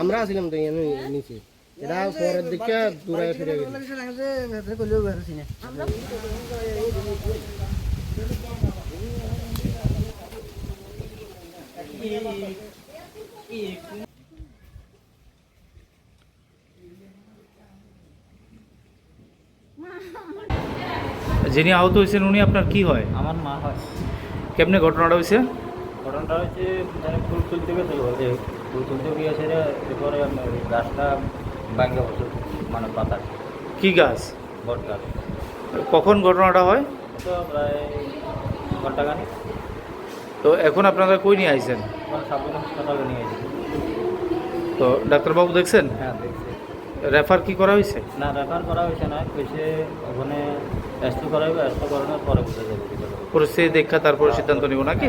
আমরা আসলাম তো নিচে। এটা শহরের দিকে দূরে ফিরে গেছি। মা যিনি আহত হয়েছেন উনি আপনার কি হয়? আমার মা হয়। কেমনে ঘটনাটা হয়েছে? ঘটনাটা হচ্ছে মানে ফুল তুলতে গেছিল যে ফুল তুলতে গিয়েছে এরপরে গাছটা ভাঙ্গে বসে মানে পাতা কি গাছ? বট গাছ। কখন ঘটনাটা হয়? তো প্রায় ঘণ্টা খানি তো এখন আপনারা কই নিয়ে আইছেন? সাবধান হাসপাতালে নিয়ে গেছি তো ডাক্তারবাবু দেখছেন? হ্যাঁ রেফার কি করা হয়েছে? না রেফার করা হয়েছে না কইছে ওখানে অ্যাস্ত করা হবে টেস্ট করানোর পরে বুঝে যাবে পরিস্থিতি দেখা তারপরে সিদ্ধান্ত নিব নাকি?